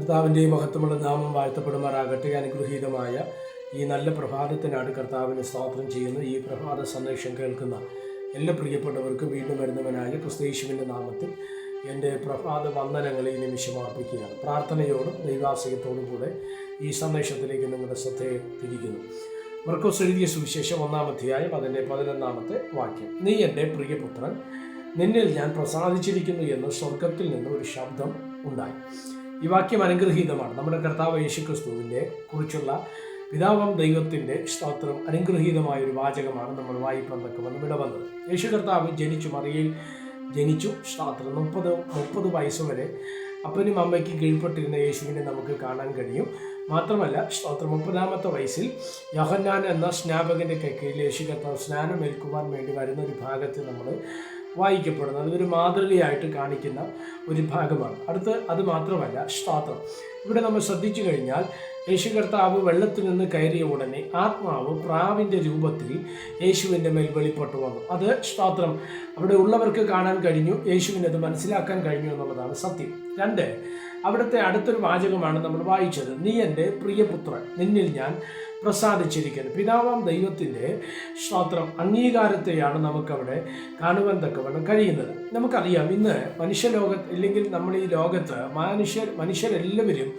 കർത്താവിന്റെ മഹത്വമുള്ള നാമം വാഴ്ത്തപ്പെടുമാറാകട്ടെ. അനുഗ്രഹീതമായ ഈ നല്ല പ്രഭാതത്തിനാണ് കർത്താവിനെ സ്തോത്രം ചെയ്യുന്ന. ഈ പ്രഭാത സന്ദേശം കേൾക്കുന്ന എല്ലാ പ്രിയപ്പെട്ടവർക്കും വീണ്ടും വരുന്നവനായ ക്രിസ്തീശുവിന്റെ നാമത്തിൽ എന്റെ പ്രഭാത വന്ദനങ്ങളെ ഈ നിമിഷം അർപ്പിക്കുകയാണ്. പ്രാർത്ഥനയോടും ദൈവാശയത്തോടും കൂടെ ഈ സന്ദേശത്തിലേക്ക് നിങ്ങളുടെ ശ്രദ്ധയെ തിരിക്കുന്നു. മർക്കോസ് എഴുതിയ സുവിശേഷം ഒന്നാമധ്യായം അതിന്റെ പതിനൊന്നാമത്തെ വാക്യം. നീ എന്റെ പ്രിയപുത്രൻ നിന്നിൽ ഞാൻ പ്രസാദിച്ചിരിക്കുന്നു എന്ന് സ്വർഗത്തിൽ നിന്ന് ഒരു ശബ്ദം ഉണ്ടായി. ഈ വാക്യം അനുഗ്രഹീതമാണ്. നമ്മുടെ കർത്താവ് യേശുക്രിസ്തുവിന്റെ കുറിച്ചുള്ള പിതാവം ദൈവത്തിന്റെ സ്തോത്രം അനുഗ്രഹീതമായ ഒരു വാചകമാണ് നമ്മൾ വായിപ്പം തക്കുമെന്ന് ഇവിടെ വന്നത്. യേശു കർത്താവ് ജനിച്ചു മറിയയിൽ ജനിച്ചു സ്തോത്രം മുപ്പത് മുപ്പത് വയസ്സ് വരെ അപ്പനും അമ്മയ്ക്കും കീഴ്പ്പെട്ടിരുന്ന യേശുവിനെ നമുക്ക് കാണാൻ കഴിയും. മാത്രമല്ല സ്തോത്രം മുപ്പതാമത്തെ വയസ്സിൽ യോഹന്നാൻ എന്ന സ്നാപകന്റെ കൈക്കീഴിൽ യേശു കർത്താവ് സ്നാനം ഏൽക്കുവാൻ വേണ്ടി വരുന്ന ഒരു ഭാഗത്ത് നമ്മൾ വായിക്കപ്പെടുന്നത് അതൊരു മാതൃകയായിട്ട് കാണിക്കുന്ന ഒരു ഭാഗമാണ്. അടുത്ത് അത് മാത്രമല്ല സ്തോത്രം ഇവിടെ നമ്മൾ ശ്രദ്ധിച്ചു കഴിഞ്ഞാൽ യേശു കർത്താവ് വെള്ളത്തിൽ നിന്ന് കയറിയ ഉടനെ ആത്മാവ് പ്രാവിന്റെ രൂപത്തിൽ യേശുവിന്റെ മേൽ വെളിപ്പെട്ടു വന്നു. അത് സ്തോത്രം അവിടെ ഉള്ളവർക്ക് കാണാൻ കഴിഞ്ഞു യേശുവിനെ അത് മനസ്സിലാക്കാൻ കഴിഞ്ഞു എന്നുള്ളതാണ് സത്യം. രണ്ട് അവിടുത്തെ അടുത്തൊരു വാചകമാണ് നമ്മൾ വായിച്ചത്. നീ എന്റെ പ്രിയപുത്രൻ നിന്നിൽ ഞാൻ പ്രസാദിച്ചിരിക്കുന്നത് പിതാവാം ദൈവത്തിന്റെ സ്തോത്രം അംഗീകാരത്തെയാണ് നമുക്കവിടെ കാണുവാൻ തക്കവണ്ണം കഴിയുന്നത്. നമുക്കറിയാം ഇന്ന് മനുഷ്യലോകത്ത് ഇല്ലെങ്കിൽ നമ്മൾ ഈ ലോകത്ത് മനുഷ്യർ മനുഷ്യരെല്ലാവരും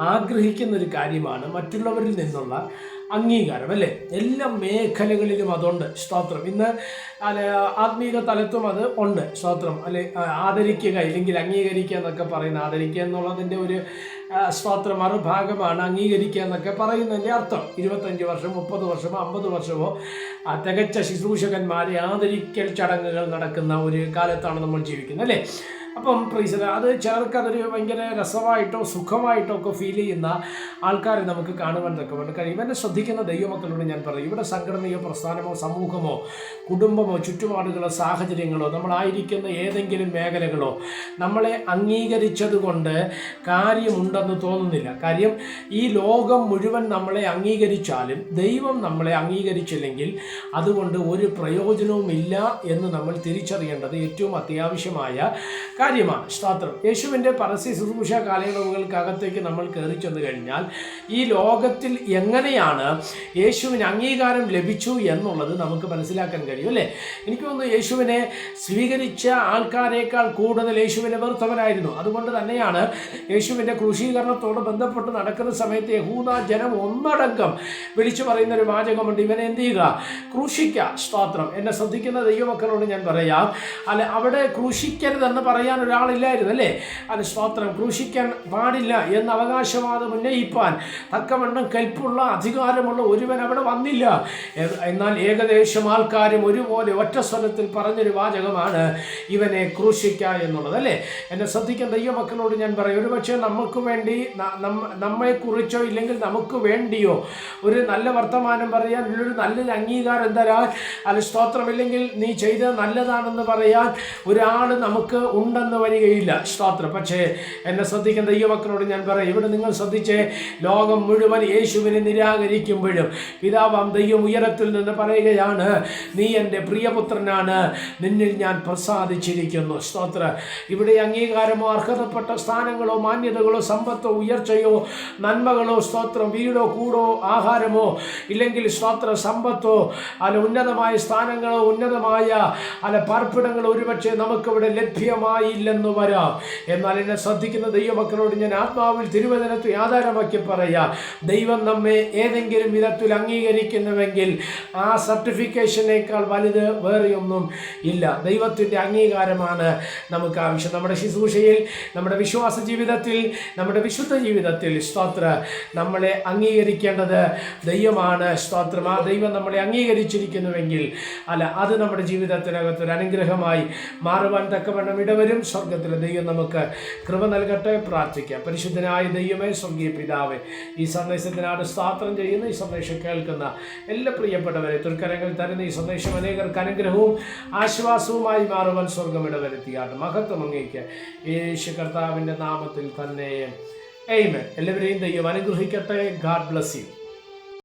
ആഗ്രഹിക്കുന്ന ഒരു കാര്യമാണ് മറ്റുള്ളവരിൽ നിന്നുള്ള അംഗീകാരം അല്ലേ? എല്ലാ മേഖലകളിലും അതുണ്ട്. സ്തോത്രം. ഇന്ന് അല്ലെ ആത്മീക തലത്തും അത് ഉണ്ട്. സ്തോത്രം. അല്ലെ ആദരിക്കുക ഇല്ലെങ്കിൽ അംഗീകരിക്കുക എന്നൊക്കെ പറയുന്ന ആദരിക്കുക എന്നുള്ളതിന്റെ ഒരു സ്തോത്രം മറുഭാഗമാണ് അംഗീകരിക്കുക എന്നൊക്കെ പറയുന്നതിന്റെ അർത്ഥം. ഇരുപത്തഞ്ച് വർഷം മുപ്പത് വർഷമോ അമ്പത് വർഷമോ തികച്ച ശുശ്രൂഷകന്മാരെ ആദരിക്കൽ ചടങ്ങുകൾ നടക്കുന്ന ഒരു കാലത്താണ് നമ്മൾ ജീവിക്കുന്നത് അല്ലേ? അപ്പം പ്രീസ് അത് ചിലർക്ക് അതൊരു ഭയങ്കര രസമായിട്ടോ സുഖമായിട്ടോ ഒക്കെ ഫീൽ ചെയ്യുന്ന ആൾക്കാരെ നമുക്ക് കാണുവാൻ തക്കവണ്ണം കഴിയും എന്നെ ശ്രദ്ധിക്കുന്ന ദൈവമക്കളോട് ഞാൻ പറയും ഇവിടെ സംഘടനയോ പ്രസ്ഥാനമോ സമൂഹമോ കുടുംബമോ ചുറ്റുപാടുകളോ സാഹചര്യങ്ങളോ നമ്മളായിരിക്കുന്ന ഏതെങ്കിലും മേഖലകളോ നമ്മളെ അംഗീകരിച്ചത് കൊണ്ട് കാര്യമുണ്ടെന്ന് തോന്നുന്നില്ല. കാര്യം ഈ ലോകം മുഴുവൻ നമ്മളെ അംഗീകരിച്ചാലും ദൈവം നമ്മളെ അംഗീകരിച്ചില്ലെങ്കിൽ അതുകൊണ്ട് ഒരു പ്രയോജനവുമില്ല എന്ന് നമ്മൾ തിരിച്ചറിയേണ്ടത് ഏറ്റവും അത്യാവശ്യമായ കാര്യമാണ്. സ്തോത്രം. യേശുവിന്റെ പരസ്യ ശുശ്രൂഷ കാലയളവുകൾക്കകത്തേക്ക് നമ്മൾ കയറി ചെന്ന് കഴിഞ്ഞാൽ ഈ ലോകത്തിൽ എങ്ങനെയാണ് യേശുവിന് അംഗീകാരം ലഭിച്ചു എന്നുള്ളത് നമുക്ക് മനസ്സിലാക്കാൻ കഴിയും അല്ലേ? എനിക്ക് തോന്നുന്നു യേശുവിനെ സ്വീകരിച്ച ആൾക്കാരേക്കാൾ കൂടുതൽ യേശുവിനെ വെറുത്തവനായിരുന്നു അതുകൊണ്ട് തന്നെയാണ് യേശുവിന്റെ ക്രൂശീകരണത്തോട് ബന്ധപ്പെട്ട് നടക്കുന്ന സമയത്ത് യഹൂദ ജനം ഒന്നടങ്കം വിളിച്ചു പറയുന്ന ഒരു വാചകമുണ്ട്. ഇവനെ എന്ത് ചെയ്യുക? ക്രൂശിക്ക. സ്തോത്രം. എന്നെ ശ്രദ്ധിക്കുന്ന ദൈവമക്കളോട് ഞാൻ പറയാം. അല്ല അവിടെ ക്രൂശിക്കരുതെന്ന് പറയാൻ ഒരാളില്ലായിരുന്നു അല്ലേ? അത് സ്തോത്രം ക്രൂശിക്കാൻ പാടില്ല എന്ന അവകാശവാദം ഉന്നയിപ്പാൻ തക്കവണ്ണം കൽപ്പുള്ള അധികാരമുള്ള ഒരുവൻ അവിടെ വന്നില്ല. എന്നാൽ ഏകദേശം ആൾക്കാരും ഒരുപോലെ ഒറ്റ സ്വരത്തിൽ പറഞ്ഞൊരു വാചകമാണ് ഇവനെ ക്രൂശിക്ക എന്നുള്ളത് അല്ലേ? എന്നെ ശ്രദ്ധിക്കാൻ ദൈവമക്കളോട് ഞാൻ പറയും ഒരുപക്ഷെ നമുക്ക് വേണ്ടി നമ്മെക്കുറിച്ചോ ഇല്ലെങ്കിൽ നമുക്ക് വേണ്ടിയോ ഒരു നല്ല വർത്തമാനം പറയാൻ ഒരു നല്ലൊരു അംഗീകാരം തരാൻ അല്ല സ്തോത്രമില്ലെങ്കിൽ നീ ചെയ്തത് നല്ലതാണെന്ന് പറയാൻ ഒരാൾ നമുക്ക് ഉണ്ടെന്ന് വരികയില്ല. സ്തോത്രം. പക്ഷേ എന്നെ ശ്രദ്ധിക്കുന്ന ദൈവമക്കളോട് ഞാൻ പറയും ഇവിടെ നിങ്ങൾ ശ്രദ്ധിച്ചേ ലോകം മുഴുവൻ യേശുവിനെ നിരാകരിക്കുമ്പോഴും പിതാവാം ദൈവം ഉയരത്തിൽ നിന്ന് പറയുകയാണ് നീ എന്റെ പ്രിയപുത്രനാണ് നിന്നിൽ ഞാൻ പ്രസാദിച്ചിരിക്കുന്നു. സ്തോത്ര. ഇവിടെ അംഗീകാരമോ അർഹതപ്പെട്ട സ്ഥാനങ്ങളോ മാന്യതകളോ സമ്പത്തോ ഉയർച്ചയോ നന്മകളോ സ്തോത്രം വീടോ കൂടോ ആഹാരമോ ഇല്ലെങ്കിൽ സ്തോത്ര സമ്പത്തോ അല്ല ഉന്നതമായ സ്ഥാനങ്ങളോ ഉന്നതമായ അല്ല പാർപ്പിടങ്ങളോ ഒരുപക്ഷെ നമുക്കിവിടെ ലഭ്യമായില്ലെന്ന് വരാം. എന്നാൽ എന്നെ ശ്രദ്ധിക്കുന്ന ദൈവമക്കളോട് ഞാൻ ആത്മാവിൽ തിരുവചനത്തെ ആധാരമാക്കി പറയാം. ദൈവം നമ്മെ ഏതെങ്കിലും വിധത്തിൽ അംഗീകരിക്കുന്നുവെങ്കിൽ ആ സർട്ടിഫിക്കേഷനേക്കാൾ വലുത് വേറെയൊന്നും ഇല്ല. ദൈവത്തിന്റെ അംഗീകാരമാണ് നമുക്ക് ആവശ്യം. നമ്മുടെ ശുശ്രൂഷയിൽ നമ്മുടെ വിശ്വാസ ജീവിതത്തിൽ നമ്മുടെ വിശുദ്ധ ജീവിതത്തിൽ സ്തോത്ര നമ്മളെ അംഗീകരിക്കേണ്ടത് ദൈവമാണ് സ്തോത്രം. ആ ദൈവം നമ്മളെ അംഗീകരിച്ചിരിക്കുന്നുവെങ്കിൽ അല്ല അത് നമ്മുടെ ജീവിതത്തിനകത്ത് ഒരു അനുഗ്രഹമായി മാറുവാൻ തക്കവണ്ണം ഇടവരും. സ്വർഗത്തിലെ ദൈവം നമുക്ക് കൃപ നൽകട്ടെ പ്രാർത്ഥിക്കാം. പരിശുദ്ധനായ ദൈവമേ സ്വർഗീയ പിതാവേ ഈ സന്ദേശത്തിനാണ് സ്ഥാത്രം ചെയ്യുന്ന ഈ സന്ദേശം കേൾക്കുന്ന എല്ലാ പ്രിയപ്പെട്ടവരെ തുർക്കരങ്ങൾ തരുന്ന ഈ സന്ദേശം അനേകർക്ക് അനുഗ്രഹവും ആശ്വാസവുമായി മാറുവാൻ സ്വർഗം ഇടവരുത്തിയാട്ട് മഹത്വം അങ്ങേക്ക് യേശു കർത്താവിന്റെ നാമത്തിൽ തന്നെ. എയ്മൻ എല്ലാവരെയും ദൈവം അനുഗ്രഹിക്കട്ടെ. God bless you